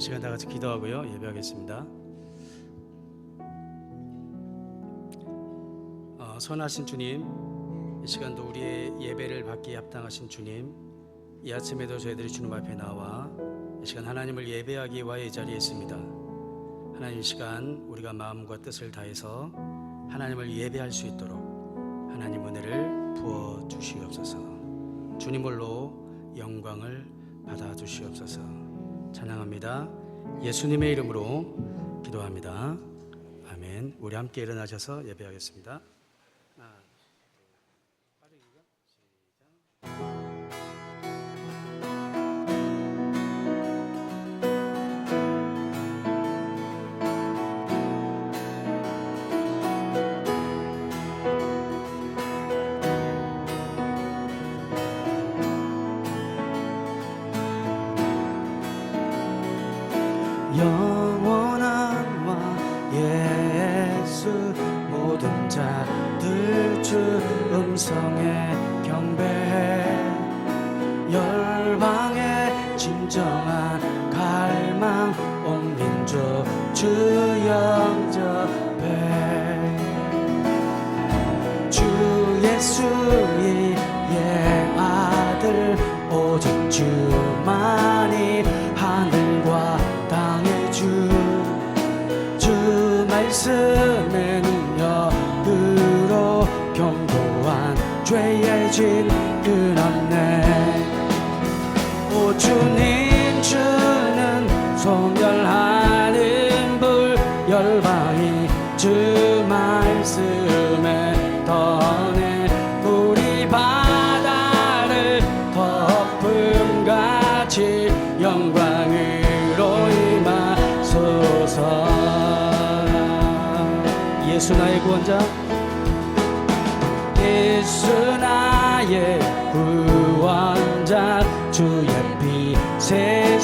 이 시간 다 같이 기도하고요 예배하겠습니다. 어, 선하신 주님, 이 시간도 우리의 예배를 받기에 합당하신 주님, 이 아침에도 저희들이 주님 앞에 나와 이 시간 하나님을 예배하기 위하여 이 자리에 있습니다. 하나님 이 시간 우리가 마음과 뜻을 다해서 하나님을 예배할 수 있도록 하나님 은혜를 부어 주시옵소서. 주님 홀로 영광을 받아 주시옵소서. 찬양합니다. 예수님의 이름으로 기도합니다. 아멘. 우리 함께 일어나셔서 예배하겠습니다.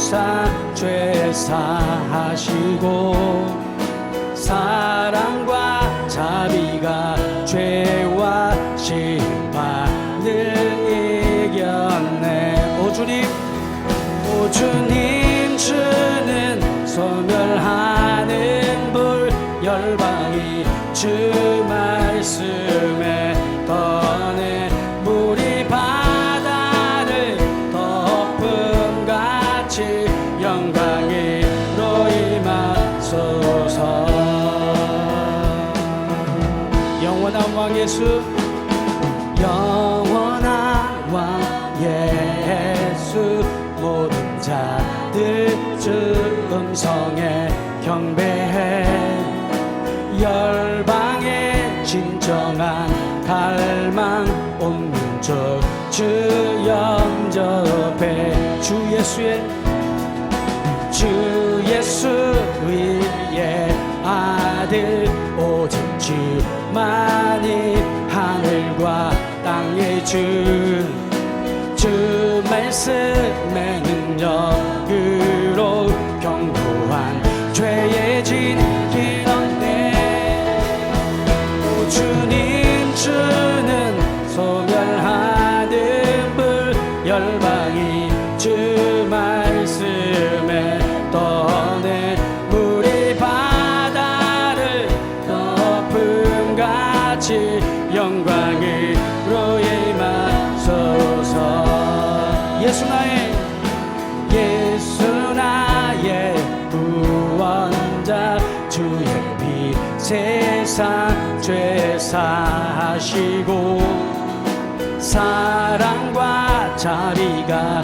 세상 죄 사하시고 사랑과 자비가 죄와 심판을 이겼네. 오 주님 오 주님 주는 소멸하는 불 열방이 주 말씀 갈망 온 민족 주 영접해. 주 예수의 주 예수 위의 아들 오직 주만이 하늘과 땅의 주. 주 말씀의 능력 세상 죄 사하시고 사랑과 자비가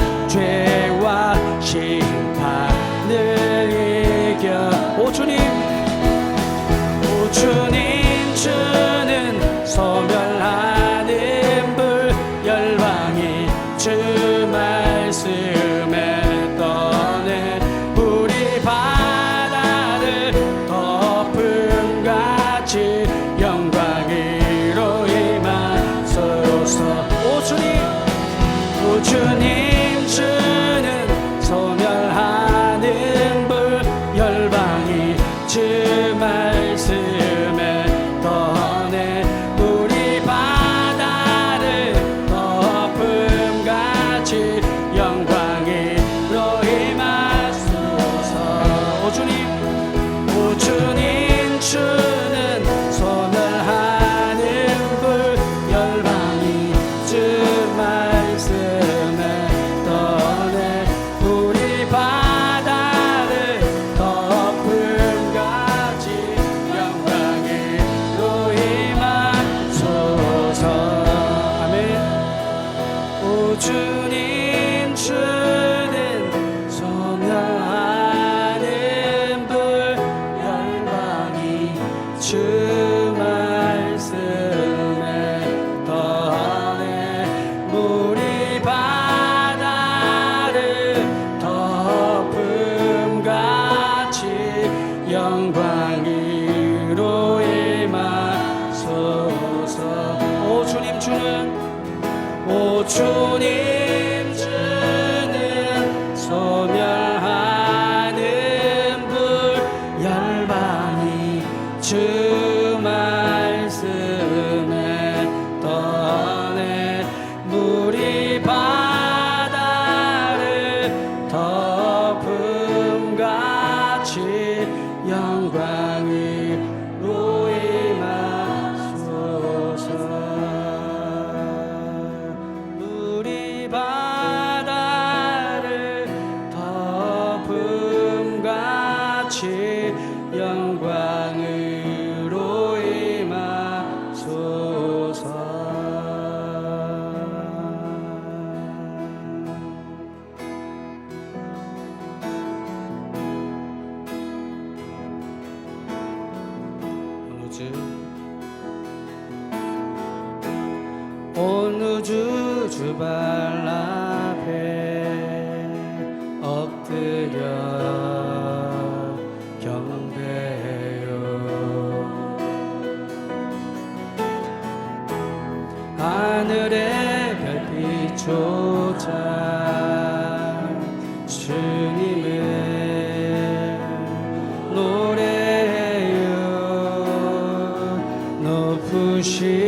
hoje.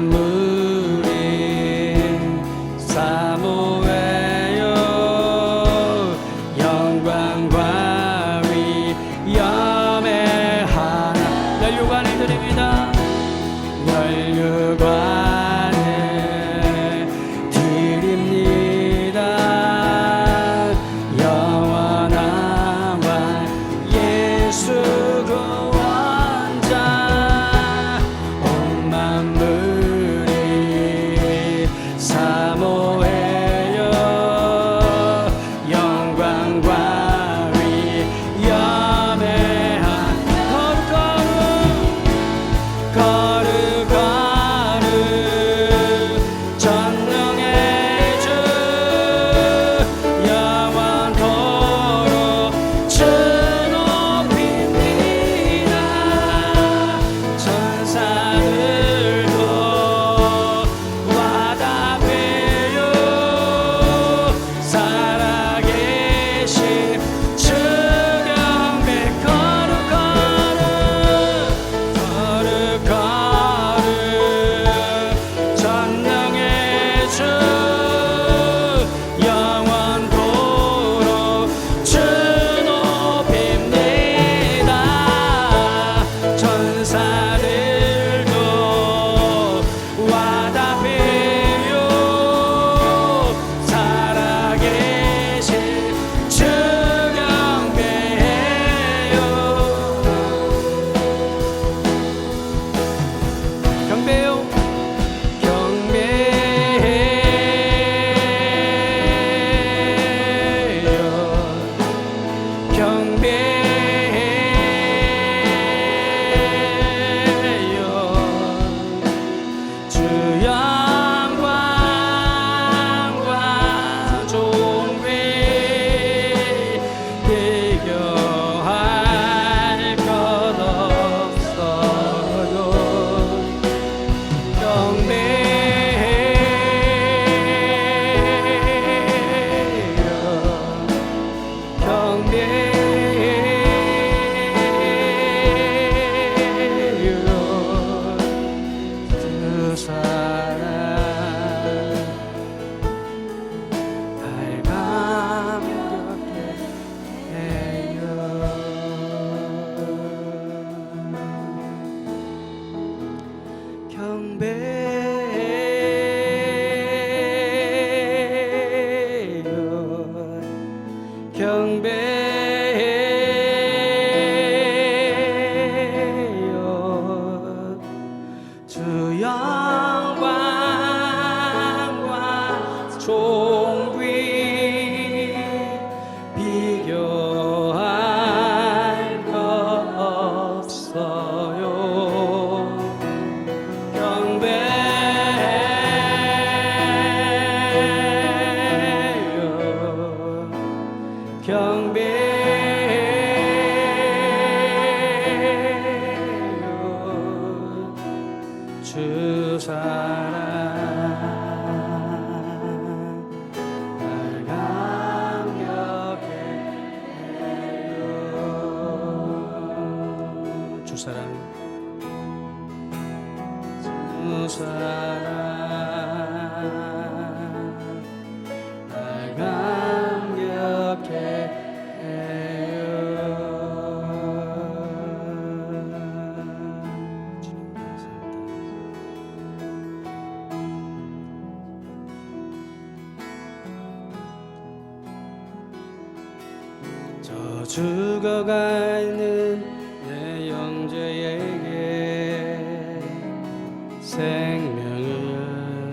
moon. cosas. 죽어가는 내 영재에게 생명을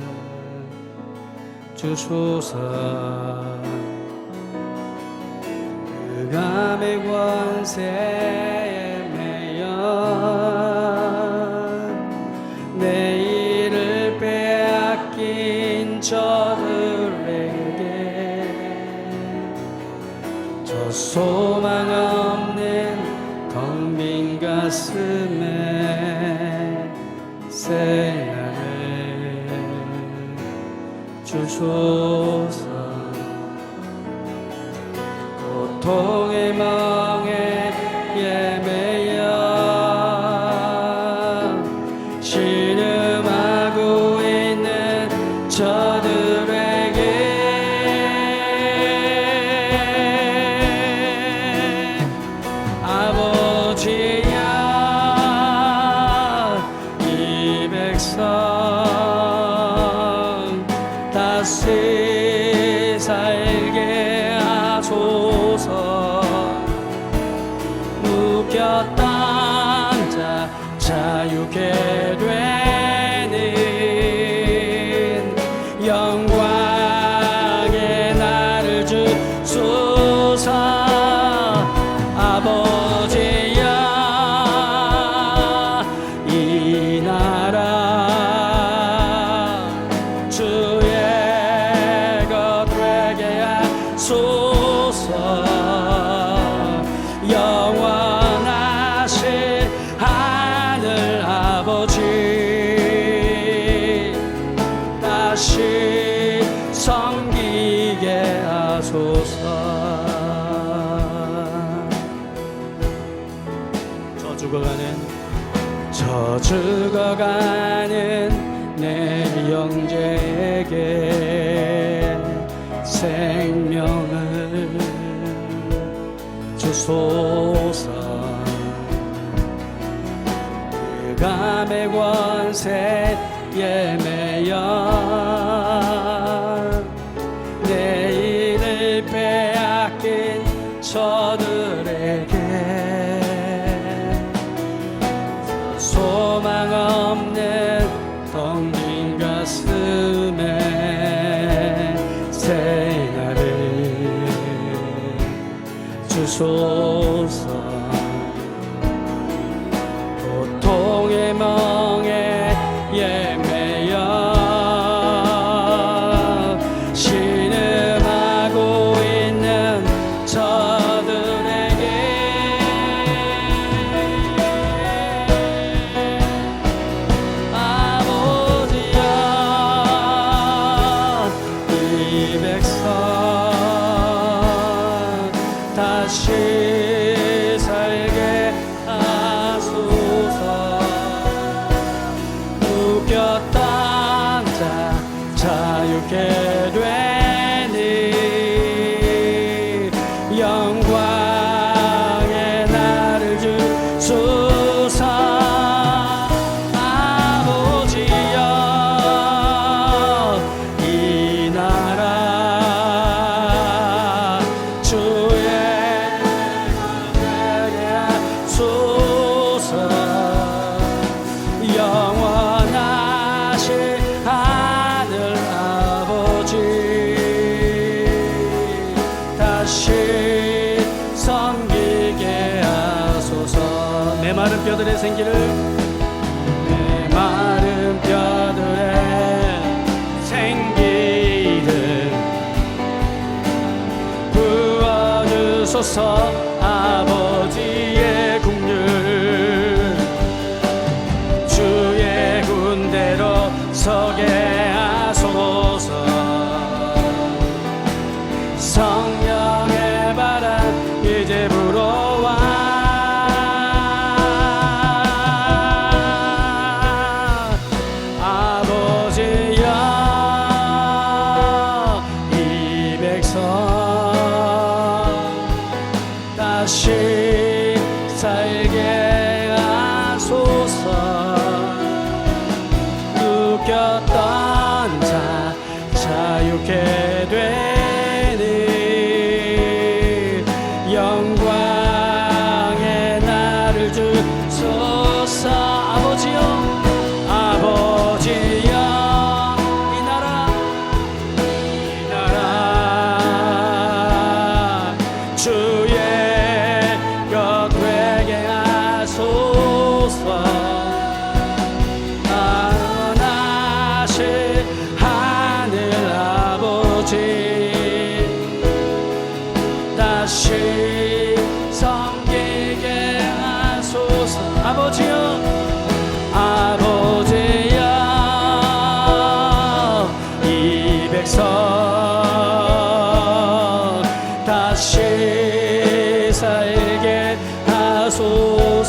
주소서. 그감의 권세에 매여 내 일을 빼앗긴 저들에게 저소 말씀에 새하늘 주소. 주소서. 불감의 권세 예매여. 내 일을 빼앗긴 저들에게 ကယ်တွေ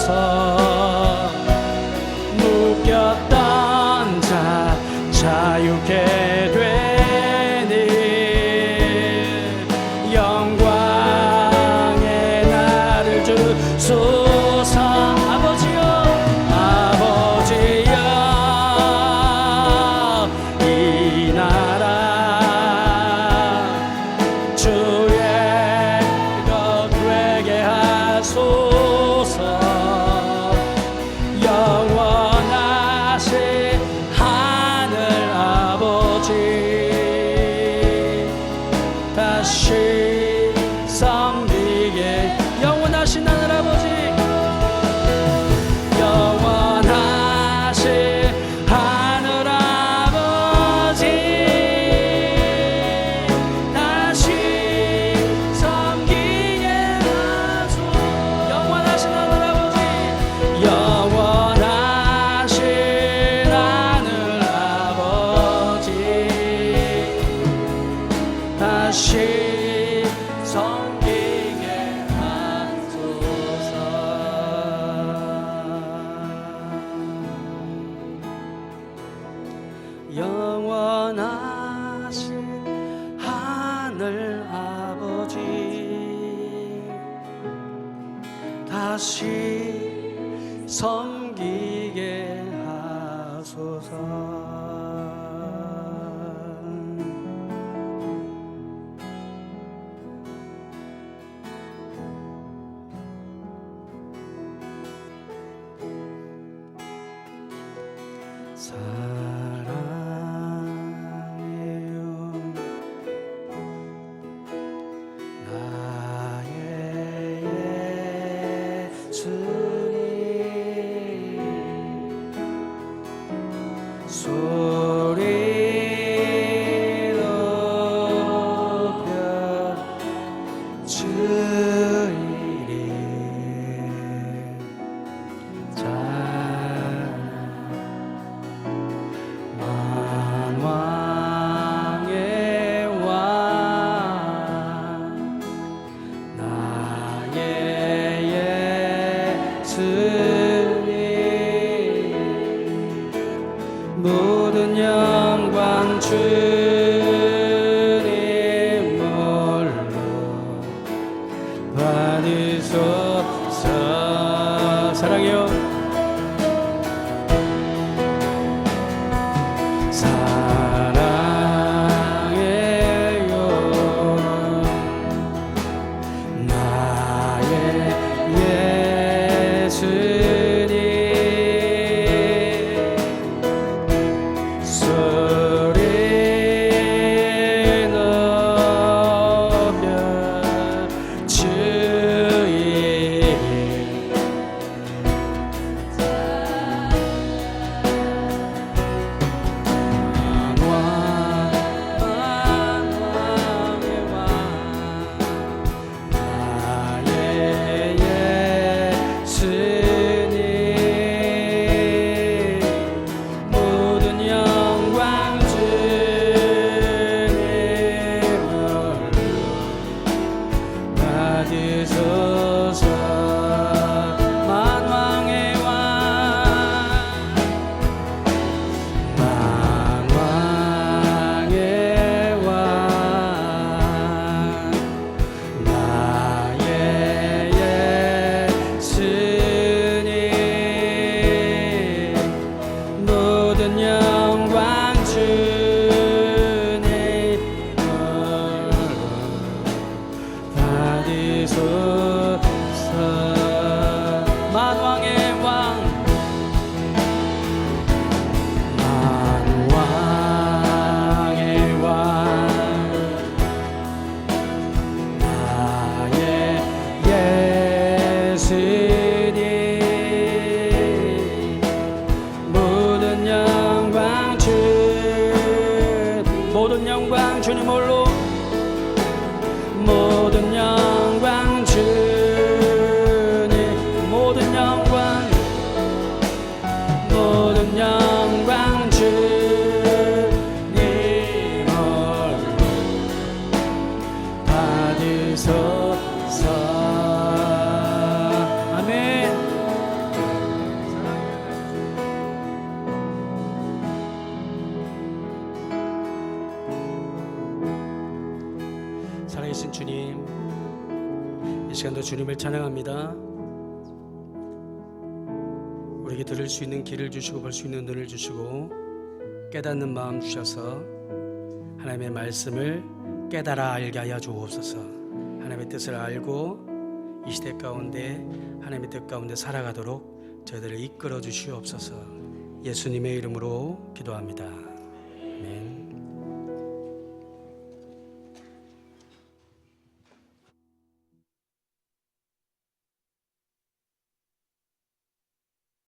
하 사 예수님 모든 영광 주 시간도 주님을 찬양합니다 우리에게 들을 수 있는 길을 주시고 볼 수 있는 눈을 주시고 깨닫는 마음 주셔서 하나님의 말씀을 깨달아 알게 하여 주옵소서. 하나님의 뜻을 알고 이 시대 가운데 하나님의 뜻 가운데 살아가도록 저희들을 이끌어 주시옵소서. 예수님의 이름으로 기도합니다. 아멘.